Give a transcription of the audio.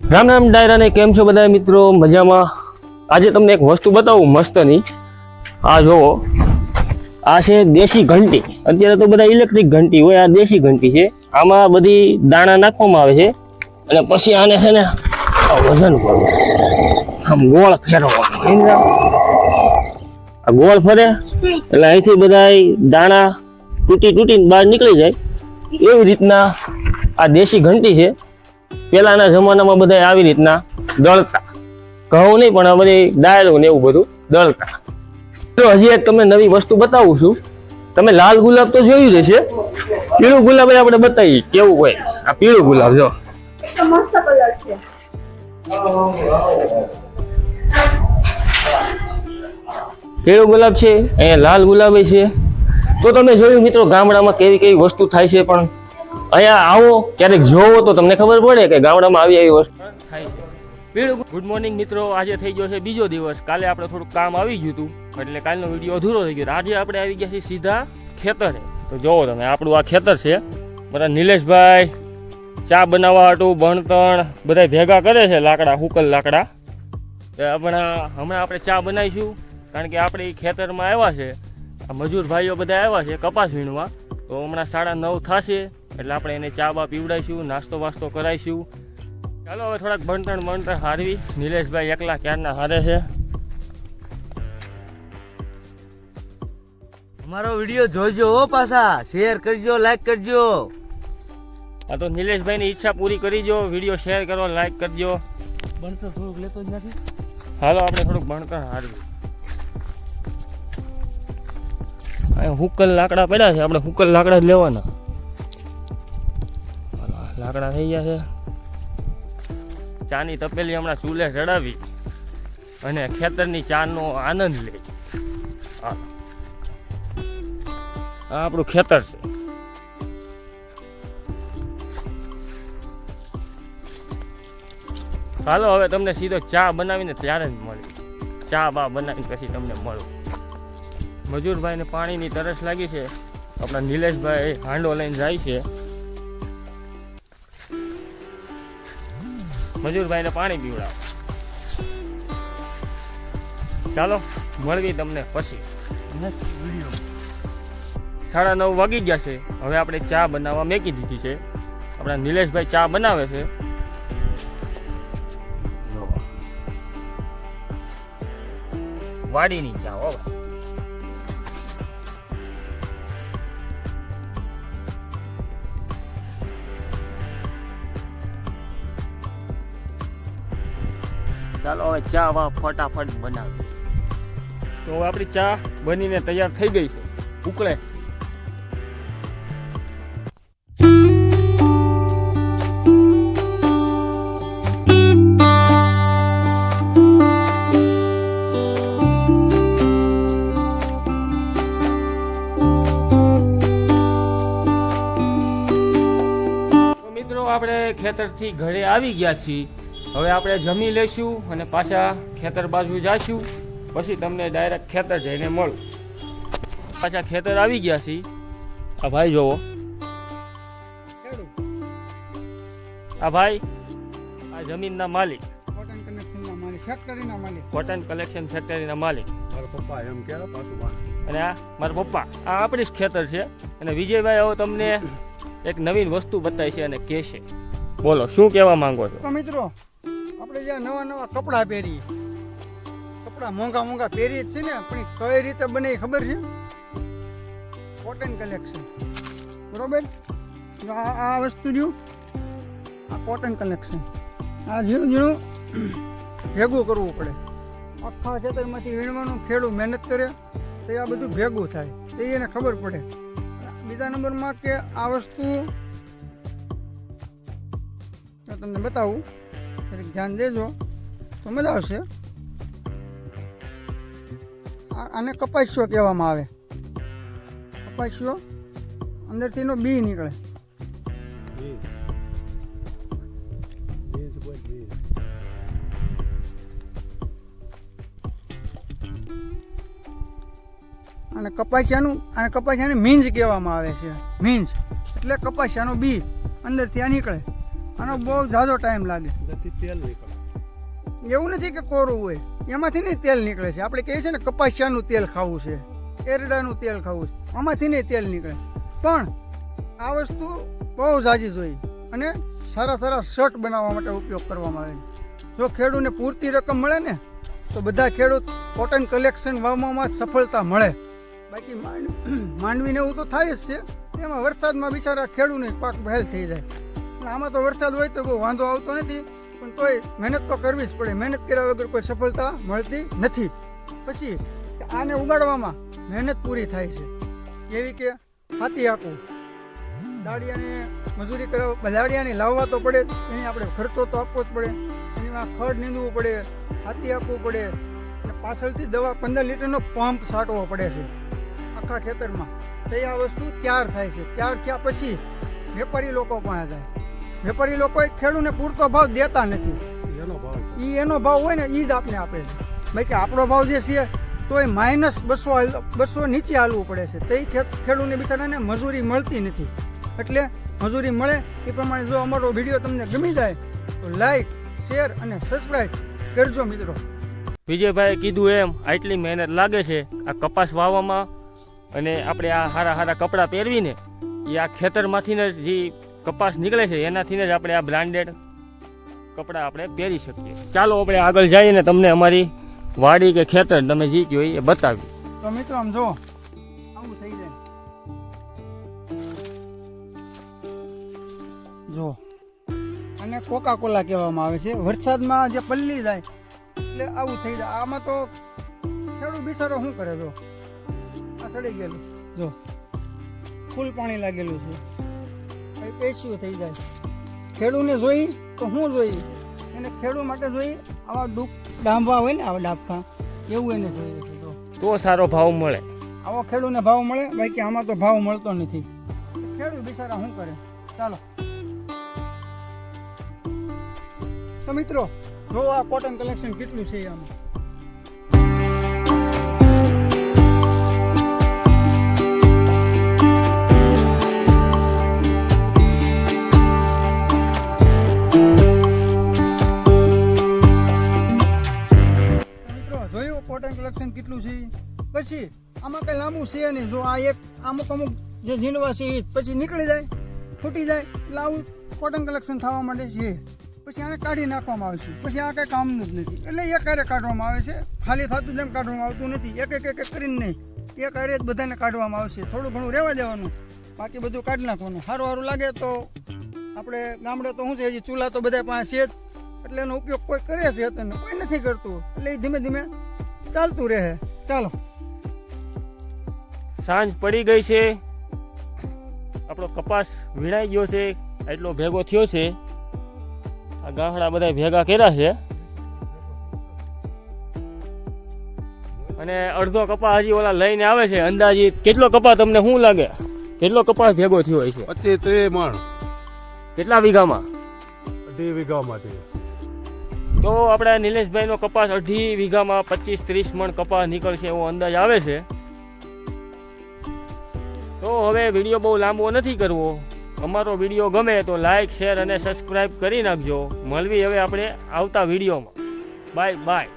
રામ રામ ડાયરાને કેમ છો બધા મિત્રો? મજામાં? આજે તમને એક વસ્તુ બતાવું મસ્તની. આ જુઓ. આ છે દેશી ઘંટી. અત્યારે તો બધા ઇલેક્ટ્રિક ઘંટી હોય, આ દેશી ઘંટી છે. આમાં બધી દાણા નાખવામાં આવે છે. અને પછી આને છે ને વજન કરવું. આમ ગોળ ફેરવવાનું. આ ગોળ ફરે, એટલે અહીંથી બધા દાણા તૂટી તૂટીને બહાર નીકળી જાય. એવી રીતના આ દેશી ઘંટી છે. પેલાના જમાનામાં બધા આવી રીતના દળતા. ઘઉં નહીં પણ આ બધી દાળ ને એવું બધું દળતા. તો હજી એક તમને નવી વસ્તુ બતાવું છું. તમે લાલ ગુલાબ તો જોયું જ હશે. પીળું ગુલાબ આપણે બતાવીએ કેવું હોય. આ પીળું ગુલાબ જો. પીળું ગુલાબ છે અહીંયા લાલ ગુલાબ છે. તો તમે જોયું મિત્રો ગામડામાં કેવી કેવી વસ્તુ થાય છે પણ અહીંયા આવો, ક્યારેક જોવો તો તમને ખબર પડે કે ગામડામાં આવી આવી વસ્તુ. થાય ગુડ મોર્નિંગ મિત્રો, આજે થઈ ગયો છે બીજો દિવસ. કાલે આપણે થોડુંક કામ આવી ગયું હતું, એટલે કાલનો વીડિયો અધૂરો થઈ ગયો. આજે આપણે આવી ગયા છીએ સીધા ખેતરે. તો જોવો તમે, આપણું આ ખેતર છે. બધા નિલેશભાઈ ચા બનાવવા હતું બણતણ બધા ભેગા કરે છે, લાકડા, હુકલ લાકડા. હમણાં હમણાં આપણે ચા બનાવીશું, કારણ કે આપણે ખેતરમાં આવ્યા છે. આ મજૂર ભાઈઓ બધા આવ્યા છે કપાસ વીણવા. તો હમણાં સાડા નવ થશે. એટલે આપણે એને ચા બા પીવડાવીશું નાસ્તો વાસ્તો કરાવીશું ચાલો હવે થોડાક બણતણ બણતણ હારવી. નિલેશભાઈ એકલા ક્યારના હારે છે? અમારો વીડિયો જોજો હો પાછા. શેર કરજો લાઈક કરજો. આ તો નિલેશભાઈની ઈચ્છા પૂરી કરી જો. વીડિયો શેર કરો લાઈક કરજો. બનતો થોડુંક લેતો જ નથી. હાલો આપણે થોડુંક ભણતર હારવી. હુકલ લાકડા પડ્યા છે. આપણે હુકલ લાકડા જ લેવાના. લાકડા થઈ ગયા છે. ચાની તપેલી હમણાં ચૂલે ચડાવી અને ખેતરની ચાનો આનંદ લે. આ આપણું ખેતર છે. હાલો, હવે તમને સીધો ચા બનાવીને ત્યારે જ મળી ચા બા બનાવીને પછી તમને મળું. મજૂરભાઈને પાણીની તરસ લાગી છે. આપણા નિલેશભાઈ હાંડો લઈને જાય છે. મજૂરભાઈને પાણી પીવડાવો. ચાલો મળવી તમને પછી. સાડા નવ વાગી ગયા છે. હવે આપણે ચા બનાવવા મેકી દીધી છે. આપણા નિલેશભાઈ ચા બનાવે છે. વાડીની ચા, હો. ચાલો હવે ચા વા ફટાફટ બનાવી તો આપણી ચા બનીને તૈયાર થઈ ગઈ છે. ઉકળે. આપણે ખેતરથી ઘરે આવી ગયા છીએ. હવે આપણે જમી લઈશું અને પાછા ખેતર બાજુ જાશું. પછી તમને ડાયરેક્ટ ખેતર જઈને મળું. પાછા ખેતર આવી ગયા છીએ. આ ભાઈ જોવો. આ ભાઈ આ જમીનના માલિક. કોટન કનેક્શનના માલિક ફેક્ટરીના માલિક. કોટન કલેક્શન ફેક્ટરીના માલિક. મારા પપ્પા એમ કે પાછું વાત અને આ મારા પપ્પા આ આપણી જ ખેતર છે. અને વિજયભાઈ હવે તમને એક નવીન વસ્તુ બતાવી છે અને કહેશે. બોલો શું કહેવા માંગો છો? મિત્રો આપણે જ્યાં નવા નવા કપડાં પહેરીએ. કપડાં મોંઘા મોંઘા પહેરીએ જ છે ને, પણ કઈ રીતે બને ખબર છે? કોટન કલેક્શન બરોબર? આ આ વસ્તુ રહ્યું. આ કોટન કલેક્શન આ ઝીણું ઝીણું ભેગું કરવું પડે. આખા ખેતરમાંથી વીણવાનું, ખેડૂત મહેનત કરે, તો આ બધું ભેગું થાય. તો એને ખબર પડે. બીજા નંબરમાં કે આ વસ્તુ તમને બતાવું. જરીક ધ્યાન દેજો. તો મજા આવશે. આને કપાસ્યો કહેવામાં આવે. કપાસ્યો અંદરથી એનો બી નીકળે. અને કપાસિયાનું, અને કપાસિયાને મીંજ કહેવામાં આવે છે. મીંજ. એટલે કપાસિયાનું બી અંદરથી આ નીકળે. આનો બહુ ઝાઝો ટાઈમ લાગે. તેલ નીકળે. એવું નથી કે કોરું હોય. એમાંથી નહીં તેલ નીકળે છે. આપણે કહીએ છીએ ને કપાસિયાનું તેલ ખાવું છે. એરડાનું તેલ ખાવું છે. આમાંથી નહીં તેલ નીકળે. પણ આ વસ્તુ બહુ ઝાઝી જોઈ. અને સારા સારા શર્ટ બનાવવા માટે ઉપયોગ કરવામાં આવે છે. જો ખેડૂતને પૂરતી રકમ મળે ને તો બધા ખેડૂત કોટન કલેક્શન વાવવામાં સફળતા મળે. બાકી માંડ- માંડવીને એવું તો થાય જ છે. એમાં વરસાદમાં બિચારા ખેડૂતને પાક બહેલ થઈ જાય. એટલે આમાં તો વરસાદ હોય તો બહુ વાંધો આવતો નથી. પણ તોય મહેનત તો કરવી જ પડે. મહેનત કર્યા વગર કોઈ સફળતા મળતી નથી. પછી આને ઉગાડવામાં મહેનત પૂરી થાય છે. એવી કે હાથી હાંકવું દાળિયાને મજૂરી કરવા દાળિયાને લાવવા તો પડે. એને આપણે ખર્ચો તો આપવો જ પડે. એમાં ખડ નીંદવું પડે, હાથી આપવું પડે. અને પાછળથી દવા પંદર લીટરનો પંપ સાટવો પડે છે. આખા ખેતરમાં. તો આ વસ્તુ તૈયાર થાય છે. ત્યાર થયા પછી વેપારી લોકો પાસે જાય. વેપારી લોકો ખેડૂતને પૂરતો ભાવ દેતા નથી. એનો ભાવ. એ એનો ભાવ હોય ને એ જ આપને આપે છે. ભાઈ કે આપણો ભાવ જે છે તો એ માઇનસ બસો બસો નીચે હાલવું પડે છે. તે ખેડૂતને બિચારાને મજૂરી મળતી નથી. એટલે મજૂરી મળે એ પ્રમાણે જો અમારો વીડિયો તમને ગમી જાય તો લાઈક શેર અને સબસ્ક્રાઈબ કરજો મિત્રો. વિજયભાઈ કીધું એમ આટલી મહેનત લાગે છે આ કપાસ વાવવામાં અને આપણે આ સારા સારા કપડાં પહેરવીને એ આ ખેતરમાંથી ને જે કપાસ નીકળે છે એનાથી જ આપણે આ બ્રાન્ડેડ કપડાં આપણે પહેરી શકીએ. ચાલો આપણે આગળ જઈએ ને તમને અમારી વાડી કે ખેતર તમે જે કહો એ બતાવી તો મિત્રો, આમ જો આવું થઈ જાય. જો અને કોકા કોલા કહેવામાં આવે છે. વરસાદમાં જે પલ્લી જાય, એટલે આવું થઈ જાય. આમાં તો ખેડૂત બિચારો શું કરે જો આ સડી ગયેલું. જો ફૂલ પાણી લાગેલું છે. પેસ્યું થઈ જાય. ખેડૂને જોઈ તો શું જોઈ? એને ખેડૂ માટે જોઈ આવા ડૂબ ડાંભા હોય ને આવા ડાબકા એવું એને જોઈએ તો સારો ભાવ મળે. આવો ખેડૂને ભાવ મળે બાકી આમાં તો ભાવ મળતો નથી. ખેડૂત બિચારા શું કરે? ચાલો. તો મિત્રો જો આ કોટન કલેક્શન કેટલું છે આમાં? પછી આમાં કઈ લાંબુ છે નહીં. જો આ એક અમુક અમુક જે ઝીંડવા છે એ પછી નીકળી જાય, ફૂટી જાય, એટલે આવું કોટન કલેક્શન થવા માંડે છે. પછી આને કાઢી નાખવામાં આવે છે. પછી આ કાંઈ કામનું જ નથી. એટલે એક હારે કાઢવામાં આવે છે. ખાલી થતું જેમ કાઢવામાં આવતું નથી. એક એક એક કરીને નહીં. એક હારે જ બધાને કાઢવામાં આવશે. થોડું ઘણું રહેવા દેવાનું. બાકી બધું કાઢી નાખવાનું. સારું સારું લાગે તો આપણે ગામડે તો શું છે, હજી ચૂલા તો બધા પાસે છે જ. એટલે એનો ઉપયોગ કોઈ કરે છે અત્યારે. કોઈ નથી કરતું. એટલે એ ધીમે ધીમે ચાલતું રહે. ચાલો. સાંજ પડી ગઈ છે. આપણો કપાસ વીણાઈ ગયો છે. એટલો ભેગો થયો છે. આ ગાહડા બધા ભેગા કર્યા છે. અને અડધો કપા હજી ઓલા લઈને આવે છે. અંદાજી કેટલો કપા તમને શું લાગે? કેટલો કપાસ ભેગો થયો હોય છે? પચીસ ત્રીસ મણ કેટલા વીઘામાં? અઢી વીઘામાં તો આપણા નિલેશભાઈનો કપાસ અઢી વીઘામાં પચીસ ત્રીસ મણ કપાસ નીકળશે એવો અંદાજ આવે છે. તો હવે વીડિયો બહુ લાંબો નથી કરવો. અમારો વીડિયો ગમે તો લાઈક શેર અને સબસ્ક્રાઈબ કરી નાખજો. મળવી હવે આપણે આવતા વિડીયોમાં. Bye bye